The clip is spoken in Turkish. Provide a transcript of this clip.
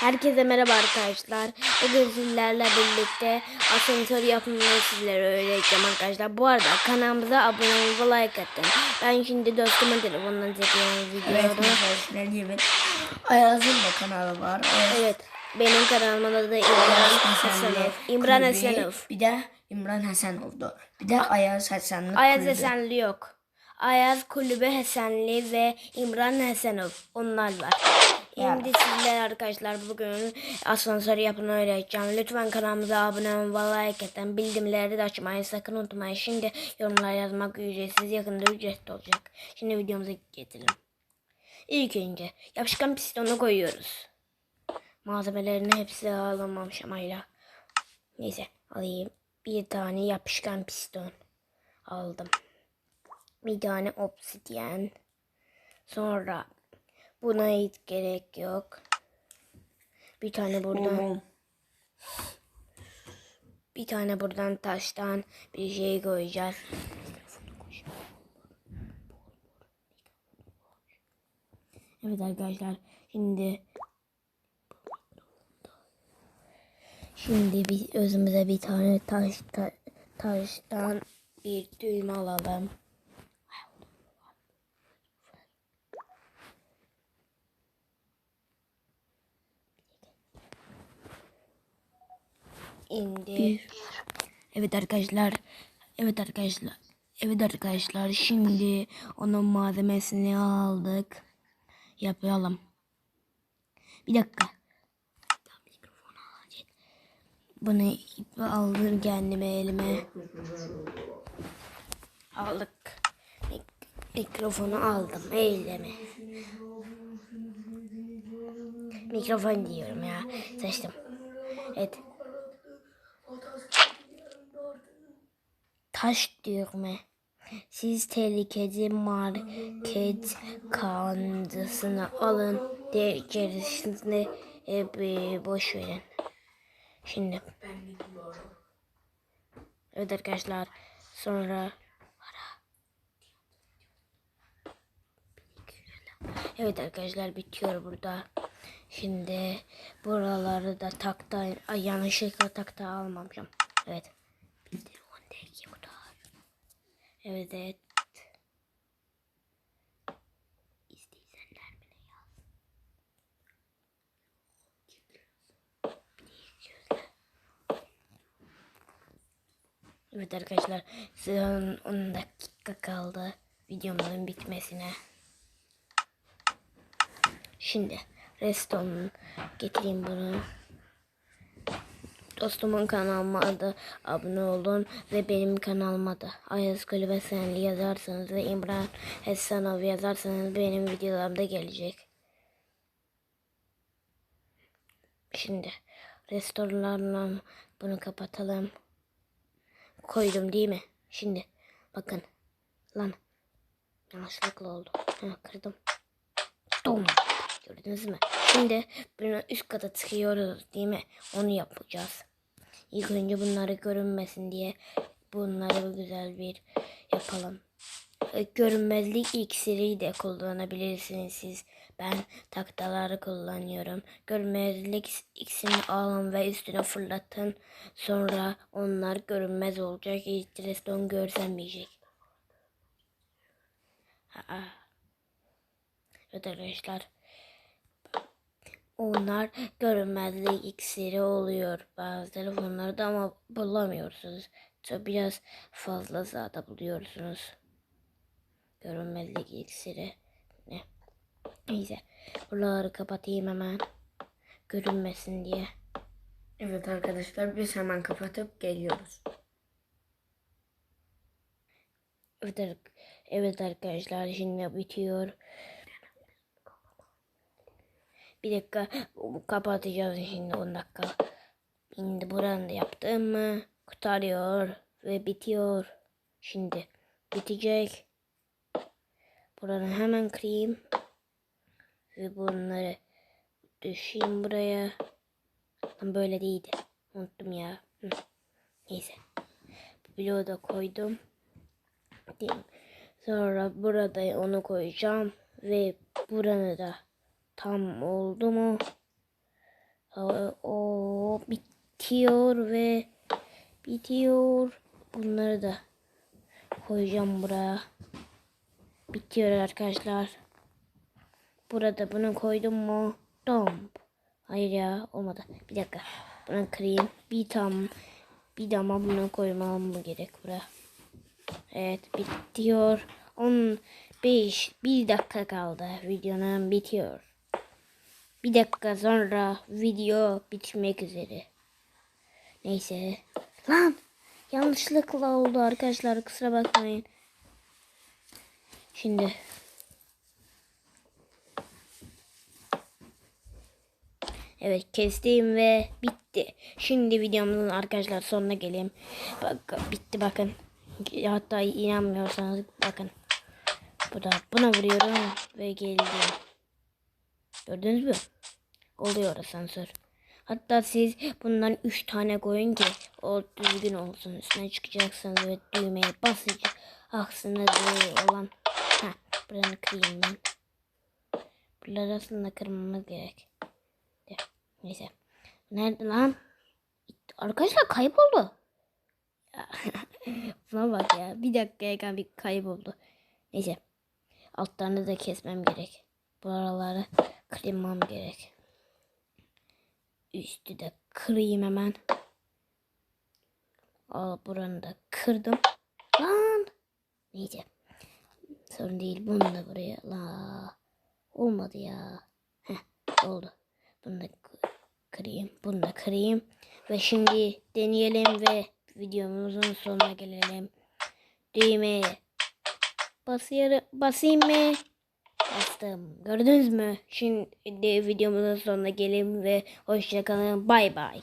Herkese merhaba arkadaşlar. Bugün sizlerle birlikte asansör yapımını sizlere öğreteceğim arkadaşlar. Bu arada kanalımıza abone olup like atın. Ben şimdi dostumun telefonundan çekiyorum Evet videoyu. arkadaşlar gibi. Ayaz'ın da kanalı var. Ayaz Evet. Benim kanalımın adı İmran Hasanov. İmran Hasanov. Bir de İmran Hasanov'du. Bir de Ayaz Hasanlı Ayaz. Hasanlı yok. Ayaz Kulübü Hasanlı ve İmran Hasanov. Onlar var. Şimdi sizler arkadaşlar bugün asansör yapını öğreteceğim. Lütfen kanalımıza abone olun ve like atın. Bildirimleri de açmayı sakın unutmayın. Şimdi yorumlar yazmak ücretsiz. Yakında ücretli olacak. Şimdi videomuza geçelim. İlk önce yapışkan pistonu koyuyoruz. Malzemelerini hepsi alınmamış amayla. Neyse alayım. Bir tane yapışkan piston aldım. Bir tane obsidyen. Sonra buna hiç gerek yok. Bir tane buradan, bir tane buradan taştan bir şey koyacağız. Evet arkadaşlar şimdi şimdi biz özümüze bir tane taş ta- taştan bir düğme alalım. İndi. Evet arkadaşlar. Evet arkadaşlar. Evet arkadaşlar şimdi onun malzemesini aldık. Yapalım. Bir dakika. Bunu ipi aldım kendime elime. Aldık. Mik- mikrofonu aldım elime. Mikrofon diyorum ya. Seçtim. Evet. Taş diyorum. Siz tehlikeli market kandısını alın. De içerisinde e, bir boş verin. Şimdi. Evet arkadaşlar. Sonra Evet arkadaşlar bitiyor burada. Şimdi buraları da takta yanlışlıkla takta almamışım. Evet. Bir telefondaki bu da. Evet evet. İsteysenler yaz. Evet arkadaşlar son 10 dakika kaldı videomun bitmesine. Şimdi reston getireyim bunu. Dostumun kanalıma da abone olun ve benim kanalıma da Ayaz Kulübe Senli yazarsanız ve İmran Hasanov yazarsanız benim videolarımda gelecek. Şimdi restoranlarla bunu kapatalım. Koydum değil mi? Şimdi bakın. Lan yanlışlıkla oldu. Ha, kırdım. Dum. Gördünüz mü? Şimdi bunu üst kata çıkıyoruz değil mi? Onu yapacağız. İlk önce bunları görünmesin diye bunları güzel bir yapalım. E, Görünmezlik iksiri de kullanabilirsiniz siz. Ben taktaları kullanıyorum. Görünmezlik iksirini alın ve üstüne fırlatın. Sonra onlar görünmez olacak. Hiç reston görsemeyecek. Aa. Evet arkadaşlar. Onlar görünmezlik iksiri oluyor bazı telefonlarda ama bulamıyorsunuz. Çok biraz fazla zaten buluyorsunuz. Görünmezlik iksiri. Ne? Neyse. Buraları kapatayım hemen. Görünmesin diye. Evet arkadaşlar biz hemen kapatıp geliyoruz. Evet, evet arkadaşlar şimdi bitiyor. Bir dakika kapatacağız şimdi 10 dakika. Şimdi buranı da yaptım mı kurtarıyor ve bitiyor. Şimdi bitecek. Buranı hemen kırayım. Ve bunları düşeyim buraya. Lan Böyle değildi. Unuttum ya. Neyse. Bloğu da koydum. Sonra burada onu koyacağım ve buranı da tam oldu mu? bitiyor ve bitiyor. Bunları da koyacağım buraya. Bitiyor arkadaşlar. Burada bunu koydum mu? Dom. Hayır ya olmadı. Bir dakika. Bunu kırayım. Bir tam bir dama bunu koymam mı gerek buraya. Evet bitiyor. 15 bir dakika kaldı. Videonun bitiyor. Bir dakika sonra video bitmek üzere. Neyse. Lan yanlışlıkla oldu arkadaşlar kusura bakmayın. Şimdi Evet kestim ve bitti. Şimdi videomuzun arkadaşlar sonuna geleyim. Bak bitti bakın. Hatta inanmıyorsanız bakın. Bu da buna vuruyorum ve geldi. Gördünüz mü? Oluyor asansör. Hatta siz bundan 3 tane koyun ki o düzgün olsun. Üstüne çıkacaksınız ve düğmeye basacaksınız ve olan. Ha, buranı kırayım ben. Buraları aslında kırmamız gerek. Neyse. Nerede lan? Arkadaşlar kayboldu. Buna bak ya. Bir dakikaya bir kayboldu. Neyse. Altlarını da kesmem gerek. Buraları kırmam gerek. Üstü de kırayım hemen. Al buranı da kırdım. Lan. Neyse. Sorun değil. Bunu da buraya. La. Olmadı ya. Heh, oldu. Bunu da kı- kırayım. Bunu da kırayım. Ve şimdi deneyelim ve videomuzun sonuna gelelim. Düğmeye basıyorum. Basayım mı? Bastım. Gördünüz mü? Şimdi videomuzun sonuna gelelim ve hoşçakalın. Bay bay.